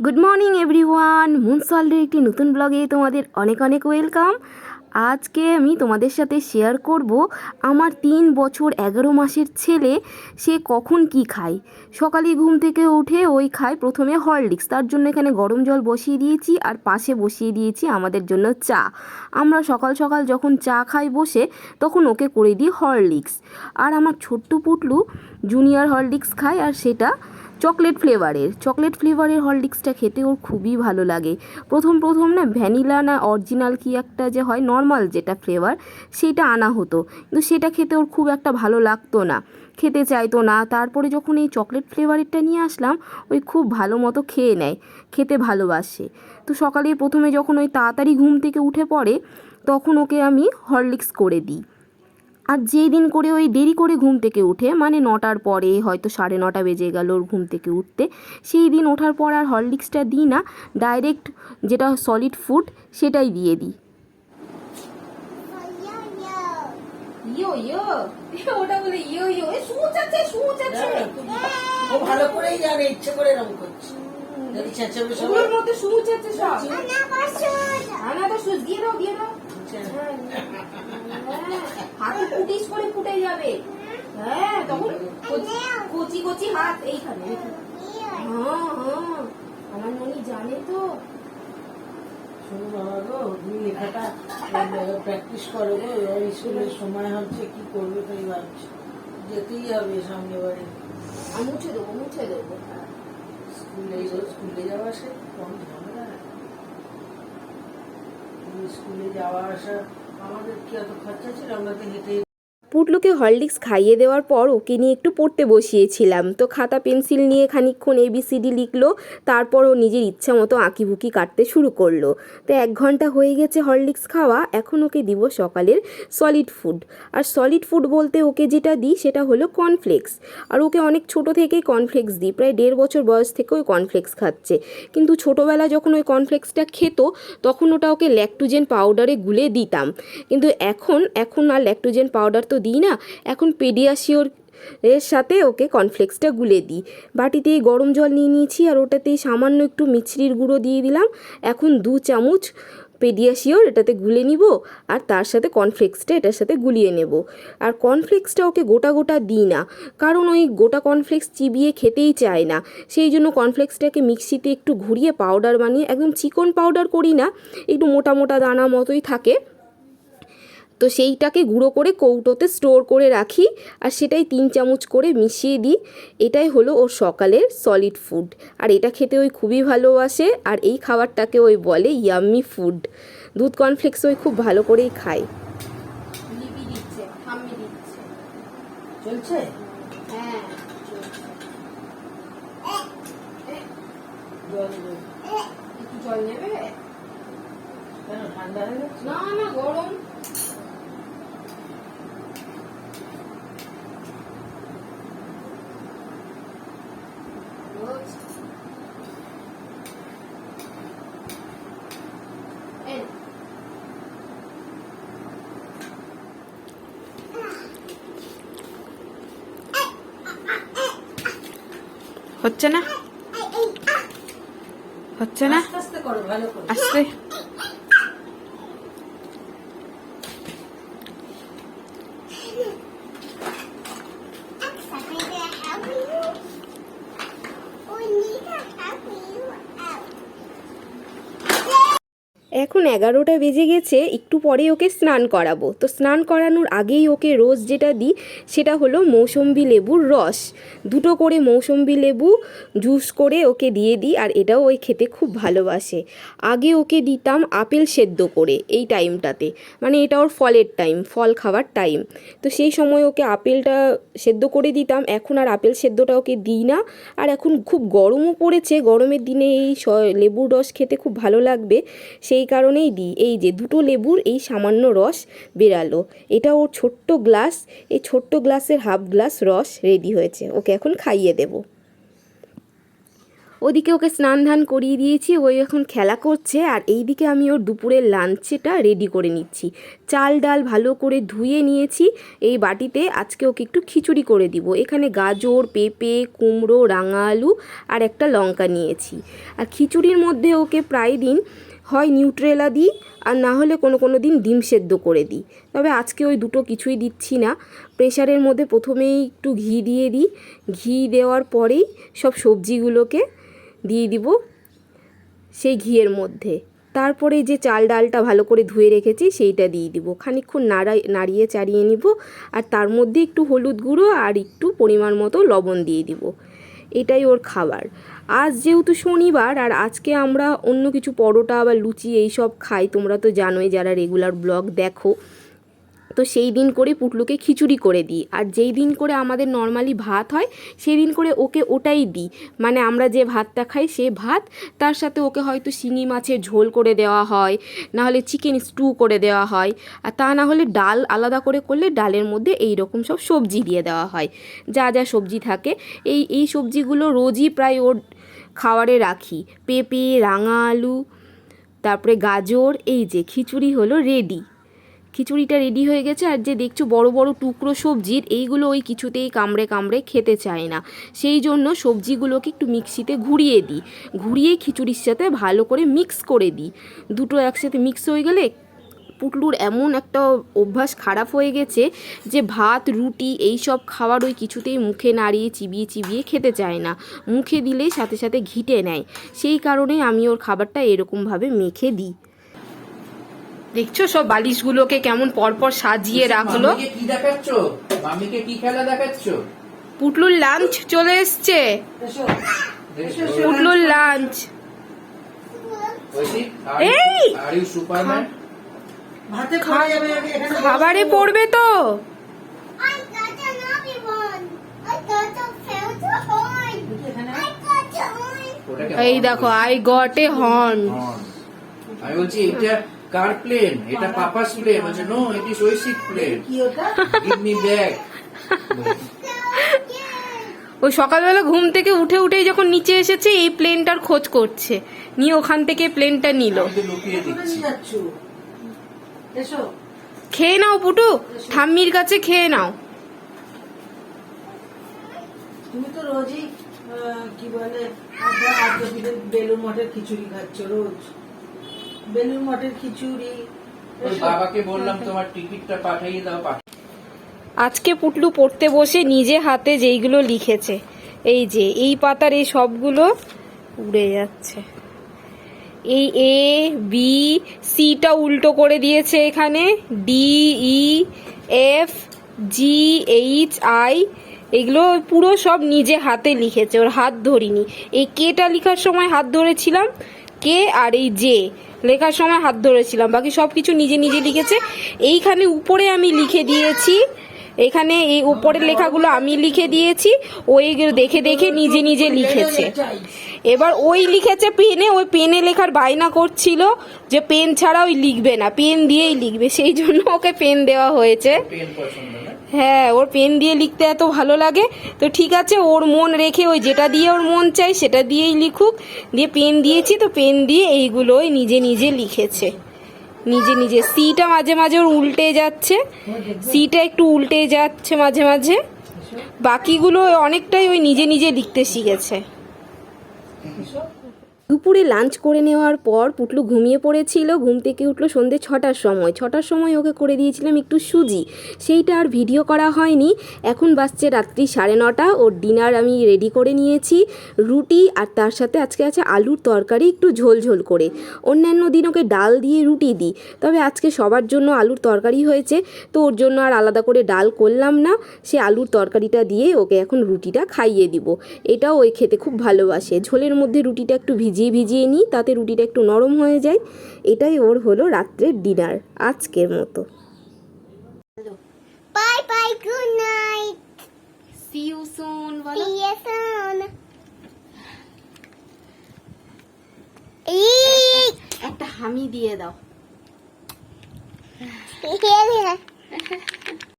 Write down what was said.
Good morning everyone মুনসল্ডের একটি নতুন ব্লগে তোমাদের অনেক অনেক ওয়েলকাম আজকে আমি তোমাদের সাথে শেয়ার করব আমার তিন বছর এগারো মাসের ছেলে, সে কখন কি খায়? সকালে ঘুম থেকে উঠে ওই খায় প্রথমে হরলিক্স তার জন্য এখানে গরম জল বসিয়ে দিয়েছি আর পাশে বসিয়ে দিয়েছি আমাদের জন্য চা। আমরা সকাল সকাল যখন চা খাই বসে, তখন ওকে করে দিই হরলিক্স আর আমার ছোট্ট পুটলু জুনিয়র হরলিক্স খায় আর সেটা চকলেট ফ্লেভারের চকলেট ফ্লেভারের হরলিক্সটা খেতে ওর খুবই ভালো লাগে। প্রথম প্রথম না ভ্যানিলা না অরিজিনাল কি একটা যে হয়, নর্মাল যেটা ফ্লেভার, সেটা আনা হতো। কিন্তু সেটা খেতে ওর খুব একটা ভালো লাগতো না। খেতে চাইতো না। তারপরে যখন এই চকলেট ফ্লেভারেরটা নিয়ে আসলাম, ওই খুব ভালো মতো খেয়ে নেয়, খেতে ভালোবাসে। তো সকালে প্রথমে যখন ওই তাড়াতাড়ি ঘুম থেকে উঠে পড়ে, তখন ওকে আমি হরলিক্স করে দিই। আর যেই দিন করে ওই দেরি করে ঘুম থেকে উঠে মানে নটার পরে হয়তো সাড়ে নটা বেজে গেল ওর ঘুম থেকে উঠতে সেই দিন ওঠার পর আর হরলিক্সটা দিই না ডাইরেক্ট যেটা সলিড ফুড সেটাই দিয়ে দিই। ইয়ো ইয়ো ওটা বলে ইয়ো ইয়ো এ সুচাচ্ছে সুচাচ্ছে ও ভালো করেই জানে ইচ্ছে করে রং করছে। যদি চেঁচাবে সবাই ওগুলোর মধ্যে সুচাচ্ছে সব। আনা তো সুচ। দিয়ে দাও দিয়ে দাও। হ্যাঁ, হাতে করে ফুটে যাবে। হ্যাঁ তখন কচি- কচি হাত এইখানে। হ্যাঁ হ্যাঁ আমার মনি জানে তো। শোনো বাবা গো তুমি লেখাটা প্র্যাকটিস করো গো স্কুলের সময় হচ্ছে কি করবে তাই ভাবছি। যেতেই হবে সামনে বাড়ি। আমি মুছে দেবো মুছে দেবো। স্কুলে স্কুলে যাওয়া সে কম ঝামেলা স্কুলে যাওয়া আসা আমাদের কি এত খরচা ছিল? আমরা তো হেঁটে পুটলুকে হরলিক্স খাইয়ে দেওয়ার পর ওকে নিয়ে একটু পড়তে বসিয়েছিলাম। তো খাতা পেন্সিল নিয়ে খানিকক্ষণ এবিসিডি লিখলো, তারপর ও নিজের ইচ্ছা মতো আঁকিবুকি কাটতে শুরু করল। তো এক ঘণ্টা হয়ে গেছে হরলিক্স খাওয়া, এখন ওকে দিব সকালের সলিড ফুড আর সলিড ফুড বলতে ওকে যেটা দিই সেটা হলো কর্নফ্লেক্স আর ওকে অনেক ছোট থেকেই কর্নফ্লেক্স দিই, প্রায় দেড় বছর বয়স থেকে ওই কর্নফ্লেক্স খাচ্ছে। কিন্তু ছোটোবেলা যখন ওই কর্নফ্লেক্সটা খেত, তখন ওটা ওকে ল্যাকটোজেন পাউডারে গুলে দিতাম। কিন্তু এখন এখন আর ল্যাকটোজেন পাউডার তো দিই না, এখন পেডিয়াশিওর এর সাথে ওকে কর্নফ্লেক্সটা গুলে দিই। বাটিতেই গরম জল নিয়ে নিয়েছি আর ওটাতেই সামান্য একটু মিছরির গুঁড়ো দিয়ে দিলাম। এখন দু চামচ পেডিয়াশিওর এটাতে গুলে নিব আর তার সাথে কর্নফ্লেক্সটা এটার সাথে গুলিয়ে নেব। আর কর্নফ্লেক্সটা ওকে গোটা গোটা দিই না, কারণ ওই গোটা কর্নফ্লেক্স চিবিয়ে খেতেই চায় না। সেই জন্য কর্নফ্লেক্সটাকে মিক্সিতে একটু ঘুরিয়ে পাউডার বানিয়ে, একদম চিকন পাউডার করি না, একটু মোটা মোটা দানা মতোই থাকে। তো সেইটাকে গুঁড়ো করে কৌটোতে স্টোর করে রাখি আর সেটাই তিন চামচ করে মিশিয়ে দিই। এটাই হলো ওর সকালের সলিড ফুড আর এটা খেতে ওই খুবই ভালোবাসে আর এই খাবারটাকে ওই বলে ইয়াম্মি ফুড দুধ কর্নফ্লেক্স ওই খুব ভালো করেই খায়। লিপি দিচ্ছে ঠাম্মি দিচ্ছে। চলছে? হ্যাঁ জল দে। একটু জল নেবে? ঠান্ডা হয়ে গেছে না না গরম। হচ্ছে না? হচ্ছে না? আস্তে আস্তে করো ভালো করে আস্তে এখন এগারোটা বেজে গেছে, একটু পরে ওকে স্নান করাবো। তো স্নান করানোর আগেই ওকে রোজ যেটা দিই সেটা হলো মৌসম্বি লেবুর রস। দুটো করে মৌসম্বি লেবু জুস করে ওকে দিয়ে দিই আর এটাও ওই খেতে খুব ভালোবাসে। আগে ওকে দিতাম আপেল সেদ্ধ করে এই টাইমটাতে। মানে এটা ওর ফলের টাইম, ফল খাওয়ার টাইম। তো সেই সময় ওকে আপেলটা সেদ্ধ করে দিতাম, এখন আর আপেল সেদ্ধটা ওকে দিই না। আর এখন খুব গরমও পড়েছে, গরমের দিনে এই লেবুর রস খেতে খুব ভালো লাগবে। সেই কারণেই দিই। এই যে দুটো লেবুর এই সামান্য রস বেরালো। এটা ওর ছোট্ট গ্লাস, এই ছোট্ট গ্লাসের হাফ গ্লাস রস রেডি হয়েছে। ওকে এখন খাইয়ে দেব। ওদিকে ওকে স্নান ধান করিয়ে দিয়েছি। ওই এখন খেলা করছে আর এইদিকে আমি ওর দুপুরের লাঞ্চটা রেডি করে নিচ্ছি। চাল ডাল ভালো করে ধুয়ে নিয়েছি। এই বাটিতে আজকে ওকে একটু খিচুড়ি করে দিব। এখানে গাজর, পেঁপে, কুমড়ো রাঙা আলু আর একটা লঙ্কা নিয়েছি। আর খিচুড়ির মধ্যে ওকে প্রায় দিন হয় নিউট্রেলা দিই, আর না হলে কোনো কোনো দিন ডিম সেদ্ধ করে দিই। তবে আজকে ওই দুটো কিছুই দিচ্ছি না। প্রেশারের মধ্যে প্রথমেই একটু ঘি দিয়ে দিই। ঘি দেওয়ার পরেই সব সবজিগুলোকে দিয়ে দিব সেই ঘিয়ের মধ্যে। তারপরে যে চাল ডালটা ভালো করে ধুয়ে রেখেছি, সেইটা দিয়ে দিব। খানিকক্ষণ নাড়াই, নাড়িয়ে চাড়িয়ে নিব, আর তার মধ্যে একটু হলুদ গুঁড়ো আর একটু পরিমাণ মতো লবণ দিয়ে দিব। এটাই ওর খাবার। আজ যেহেতু শনিবার, আর আজকে আমরা অন্য কিছু পরোটা বা লুচি এইসব খাই, তোমরা তো জানোই যারা রেগুলার ব্লগ দেখো তো সেই দিন করে পুটলুকে খিচুড়ি করে দিই। আর যেই দিন করে আমাদের নর্মালি ভাত হয়, সেই দিন করে ওকে ওটাই দিই। মানে আমরা যে ভাতটা খাই, সে ভাত, তার সাথে ওকে হয়তো শিঙি মাছের ঝোল করে দেওয়া হয় না হলে চিকেন স্টু করে দেওয়া হয়। আর তা না হলে ডাল আলাদা করে করলে ডালের মধ্যে এই রকম সব সবজি দিয়ে দেওয়া হয়। যা যা সবজি থাকে, এই এই সবজিগুলো রোজই প্রায় ওর খাওয়ারে রাখি। পেঁপে রাঙা আলু তারপরে গাজর, এই যে খিচুড়ি হলো রেডি। খিচুড়িটা রেডি হয়ে গেছে আর যে দেখছ বড় বড় টুকরো সবজির, এইগুলো ওই কিছুতেই কামড়ে কামড়ে খেতে চায় না। সেই জন্য সবজিগুলোকে একটু মিক্সিতে ঘুরিয়ে দিই। ঘুরিয়ে খিচুড়ির সাথে ভালো করে মিক্স করে দিই। দুটো একসাথে মিক্স হয়ে গেলে পুটলুর এমন একটা অভ্যাস খারাপ হয়ে গেছে যে ভাত, রুটি এই সব খাবার ওই কিছুতেই মুখে নাড়িয়ে চিবিয়ে চিবিয়ে খেতে চায় না। মুখে দিলেই সাথে সাথে ঘিটে নেয়। সেই কারণেই আমি ওর খাবারটা এরকমভাবে মেখে দিই। দেখছ সব বালিশগুলোকে কেমন পরপর সাজিয়ে রাখল? মামিকে কি দেখাচ্ছ? মামিকে কি খেলা দেখাচ্ছ? পুটলুর লাঞ্চ চলে এসছে। পুটলুর লাঞ্চ এই! খাবারে পড়বে তো। এই দেখো I got a horn horn. আমি বলছি এটা কার প্লেন এটা পাপাস প্লেন বলছে no it is Aishik plane কি ওটা? গিভ মি ব্যাক ওই সকালবেলা ঘুম থেকে উঠে উঠেই যখন নিচে এসেছে এই প্লেনটার খোঁজ করছে। নিয়ে ওখান থেকে প্লেনটা নিল। খেয়ে নাও পুটু ঠাম্মির কাছে খেয়ে নাও। তুমি তো রোজই কি বলে বেলুর মঠের খিচুড়ি খাচ্ছ রোজ। বেলুর মঠের খিচুড়ি বাবাকে বললাম তোমার টিকিটটা পাঠিয়ে দাও আজকে পুটলু পড়তে বসে নিজে হাতে যেইগুলো লিখেছে এই যে এই পাতার এই সবগুলো উড়ে যাচ্ছে। এই এ বি সিটা উল্টো করে দিয়েছে এখানে D E F G H I এগুলো পুরো সব নিজে হাতে লিখেছে ওর হাত ধরিনি। এই কেটা লেখার সময় হাত ধরেছিলাম কে আর এই জে লেখার সময় হাত ধরেছিলাম। বাকি সব কিছু নিজে নিজে লিখেছে। এইখানে উপরে আমি লিখে দিয়েছি। এখানে এই উপরের লেখাগুলো আমি লিখে দিয়েছি। ওই দেখে দেখে নিজে নিজে লিখেছে। এবার ওই লিখেছে পেনে। ওই পেনে লেখার বায়না করছিল যে পেন ছাড়া ওই লিখবে না। পেন দিয়েই লিখবে। সেই জন্য ওকে পেন দেওয়া হয়েছে। হ্যাঁ ওর পেন দিয়ে লিখতে এত ভালো লাগে। তো ঠিক আছে, ওর মন রেখে ওই যেটা দিয়ে ওর মন চাই সেটা দিয়েই লিখুক। দিয়ে পেন দিয়েছি, তো পেন দিয়ে এইগুলোই নিজে নিজে লিখেছে। নিজে নিজে, সিটা মাঝে মাঝে ওর উল্টে যাচ্ছে। সিটা একটু উল্টে যাচ্ছে মাঝে মাঝে। বাকিগুলো অনেকটাই ওই নিজে নিজে লিখতে শিখেছে। দুপুরে লাঞ্চ করে নেওয়ার পর পুটলু ঘুমিয়ে পড়েছিল। ঘুম থেকে উঠল সন্ধ্যে ছটার সময়। ছটার সময় ওকে করে দিয়েছিলাম একটু সুজি। সেইটা আর ভিডিও করা হয়নি। এখন বাজছে রাত্রি সাড়ে নটা। ওর ডিনার আমি রেডি করে নিয়েছি। রুটি আর তার সাথে আজকে আছে আলুর তরকারি, একটু ঝোল ঝোল করে। অন্যান্য দিন ওকে ডাল দিয়ে রুটি দিই। তবে আজকে সবার জন্য আলুর তরকারি হয়েছে। তো ওর জন্য আর আলাদা করে ডাল করলাম না। সে আলুর তরকারিটা দিয়ে ওকে এখন রুটিটা খাইয়ে দিব। এটাও ওই খেতে খুব ভালোবাসে। ঝোলের মধ্যে রুটিটা একটু ভিজিয়ে ভিজিয়ে নিই তাতে রুটিটা একটু নরম হয়ে যায় এটাই ওর হলো রাত্রের ডিনার আজকের মতো Bye bye. Good night. See you soon soon. Eek. একটা হামি দিয়ে দাও.